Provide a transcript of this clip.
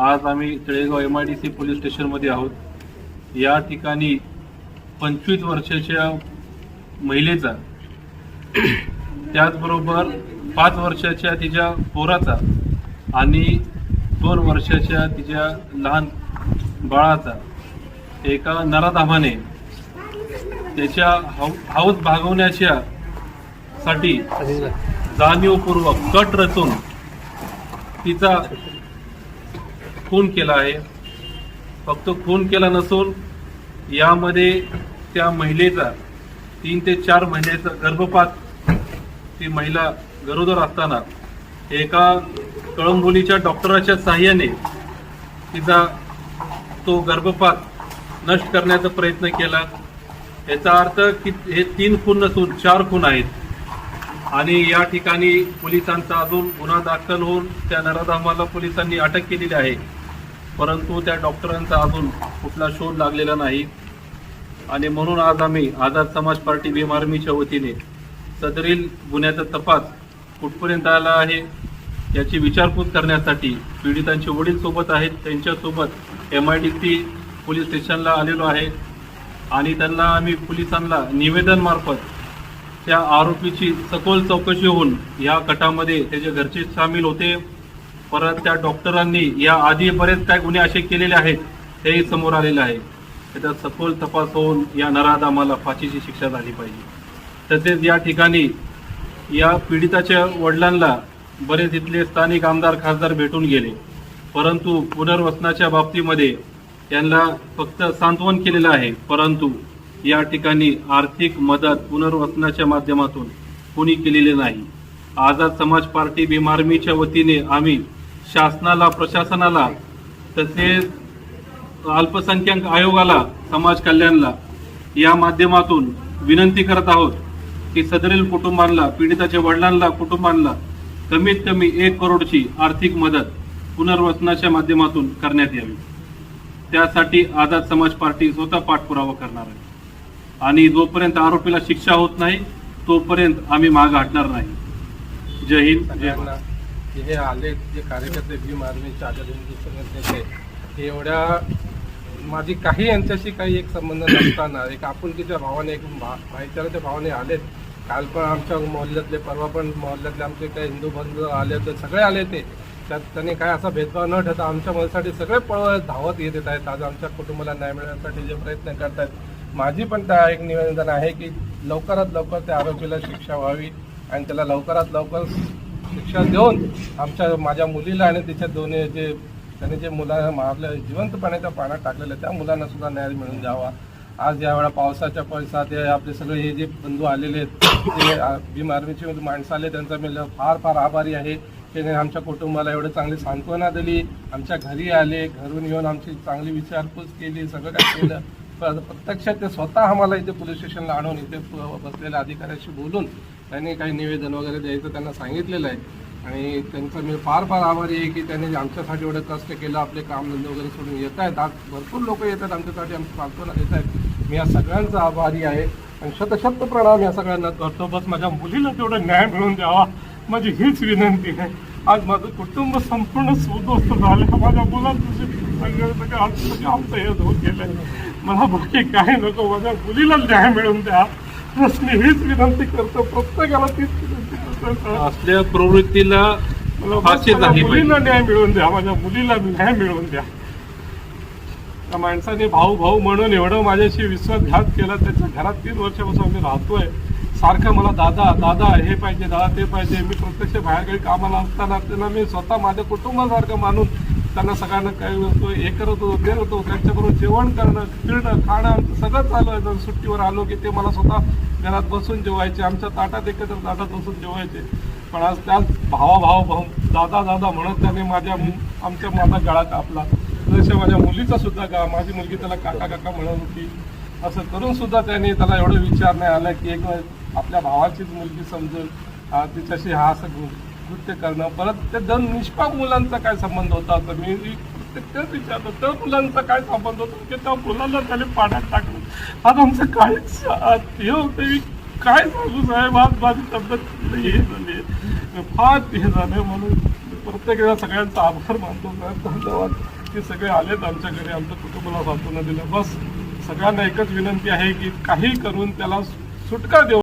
आज आम्ही Talegaon M I D C police स्टेशनमध्ये आहोत. या ठिकाणी पंचवीस वर्षाच्या महिलेचा त्याचबरोबर पाच वर्षाच्या तिच्या पोराचा आणि दोन वर्षाच्या तिच्या लहान बाळाचा एका नराधामाने त्याच्या हाव- हाऊस भागवण्याच्या साठी जाणीवपूर्वक कट रचून तिचा खून केला आहे. फक्त खून केला नसून यामध्ये त्या महिलेचा तीन ते चार महिन्याचा गर्भपात ती महिला गरोदर असताना एका कळंबोलीच्या डॉक्टराच्या साह्याने तिचा तो गर्भपात नष्ट करण्याचा प्रयत्न केला. याचा अर्थ की हे तीन खून नसून चार खून आहेत. आणि या ठिकाणी पोलिसांचा अजून गुन्हा दाखल होऊन त्या नराधामाला पोलिसांनी अटक केलेली आहे. परंतु त्या डॉक्टरांचा अजून कुठला शोध लागलेला नाही. आणि म्हणून आज आम्ही आझाद समाज पार्टी भीम आर्मीच्या वतीने सदरील गुन्ह्याचा तपास कुठपर्यंत आला आहे याची विचारपूस करण्यासाठी पीडितांचे वडील सोबत आहेत त्यांच्यासोबत M I D C police स्टेशनला आलेलो आहे. आणि त्यांना आम्ही पोलिसांना निवेदनमार्फत त्या आरोपीची सखोल चौकशी होऊन या कटामध्ये त्याचे घरचे सामील होते. परत त्या डॉक्टरांनी या आधी बरेच काय गुन्हे असे केलेले आहेत तेही समोर आलेलं आहे. त्याचा सखोल तपास होऊन या नराधामाला फाशीची शिक्षा झाली पाहिजे. तसेच या ठिकाणी या पीडिताच्या वडिलांना बरेच इथले स्थानिक आमदार खासदार भेटून गेले. परंतु पुनर्वसनाच्या बाबतीमध्ये त्यांना फक्त सांत्वन केलेलं आहे. परंतु या ठिकाणी आर्थिक मदत पुनर्वसनाच्या माध्यमातून कोणी केलेली नाही. आझाद समाज पार्टी भीम आर्मीच्या वतीने आम्ही शासनाला प्रशासनाला तसेच अल्पसंख्याक आयोगाला समाज कल्याणला या माध्यमातून विनंती करत आहोत की सदरील कुटुंबांना पीडिताच्या वडिलांना कुटुंबांना कमीत कमी एक करोडची आर्थिक मदत पुनर्वसनाच्या माध्यमातून करण्यात यावी. त्यासाठी आझाद समाज पार्टी स्वतः पाठपुरावा करणार आहे. आणि जोपर्यंत आरोपीला शिक्षा होत नाही तोपर्यंत आम्ही मागे हटणार नाही. जय हिंद जय भारत. की हे आले जे कार्यकर्ते भीम आर्मीचे आदरणीय हिंदू हे एवढ्या माझी काही यांच्याशी काही एक संबंध नसताना एक आपुलकीच्या भावाने एक भा- भाईचाराच्या भावाने आलेत. काल पण आमच्या मोहल्ल्यातले परवा पण मोहल्ल्यातले आमचे काही हिंदू बंधू आले होते सगळे आले ते त्यात त्यांनी काय असा भेदभाव न ठेवता आमच्या मदतीसाठी सगळे पळ धावत येत येत आहेत. आज आमच्या कुटुंबाला न्याय मिळण्यासाठी जे प्रयत्न करतायत माझी पण त्या एक निवेदन आहे की लवकरात लवकर त्या आरोपीला शिक्षा व्हावी आणि त्याला लवकरात लवकर शिक्षा देऊन आमच्या माझ्या मुलीला आणि तिच्या दोन्ही जे त्यांनी जे मुलांना मारलं जिवंतपणाच्या पाण्यात टाकलेलं त्या मुलांना सुद्धा न्याय मिळून द्यावा. आज यावेळा पावसाच्या पडसात हे आपले सगळे हे जे बंधू आलेले आहेत ते भीम आर्मीचे माणसं आले त्यांचा मी फार फार आभारी आहे. त्याने आमच्या कुटुंबाला एवढं चांगली सांत्वना दिली. आमच्या घरी आले घरून येऊन आमची चांगली विचारपूस केली सगळं काय केलं. प्रत्यक्षात ते स्वतः आम्हाला इथे पोलीस स्टेशनला आणून इथे बसलेल्या अधिकाऱ्याशी बोलून त्यांनी काही निवेदन वगैरे द्यायचं त्यांना सांगितलेलं आहे. आणि त्यांचं मी फार फार आभारी आहे की त्यांनी आमच्यासाठी एवढं कष्ट केलं आपले कामधंदे वगैरे सोडून येत आहेत. आज भरपूर लोक येतात आमच्यासाठी आमची सांत्वना देत आहेत. मी या सगळ्यांचा आभारी आहे. आणि शतशत प्रणाम या सगळ्यांना करतो. बस माझ्या मुलीला तेवढं न्याय मिळून द्यावा. माझी हीच विनंती आहे. आज माझं कुटुंब संपूर्ण सुदोस्त झालं. माझ्या मुलांचं आमचं हे होत गेलं मला बाकी काही नको माझ्या मुलीला न्याय मिळवून द्या. बस मी हीच विनंती करतो प्रत्येकाला तीच विनंती करतो. असल्या प्रवृत्तीला फाशी झाली मुलीला न्याय मिळवून द्या माझ्या मुलीला न्याय मिळवून द्या. त्या माणसाने भाऊ भाऊ म्हणून एवढं माझ्याशी विश्वासघात केला त्याच्या घरात तीन वर्षापासून आम्ही राहतोय. सारखं मला दादा दादा हे पाहिजे दादा ते पाहिजे मी प्रत्यक्ष बाहेरगावी कामाला असताना त्यांना मी स्वतः माझ्या कुटुंबासारखं मानून त्यांना सगळ्यांना काय होतो हे करत होतो ते होतो त्यांच्याबरोबर जेवण करणं फिरणं खाणं सगळं चालू आहे. सुट्टीवर आलो की ते मला स्वतः घरात बसून जेवायचे आमच्या ताटात एकत्र ताटात बसून जेवायचे. पण आज त्याच भावा भाव भाऊ दादा दादा म्हणत त्याने माझ्या मु- आमच्या माझा गळा कापला. जसे माझ्या मुलीचा सुद्धा गा माझी मुलगी त्याला काका काका म्हणत होती. असं करून सुद्धा त्याने त्याला एवढं विचार नाही आला की एक आपल्या भावाचीच मुलगी समजून तिच्याशी हा असं कृत्य करणं परत ते दोन निष्पाप मुलांचा काय संबंध होता? तर मी तेच विचारलं त्या मुलांचा काय संबंध होता? की त्या मुलांना त्याने पाण्यात टाकलं. आज आमचं काहीच हे होतं मी काय सांगू साहेब? आज माझी तब्येत हे झाली. फार हे झालं म्हणून प्रत्येकाला सगळ्यांचा आभार मानतो साहेब. धन्यवाद. की सगळे आलेत आमच्या घरी आमच्या कुटुंबाला सांत्वना दिलं. बस सगळ्यांना एकच विनंती आहे की काही करून त्याला सुटका देऊ.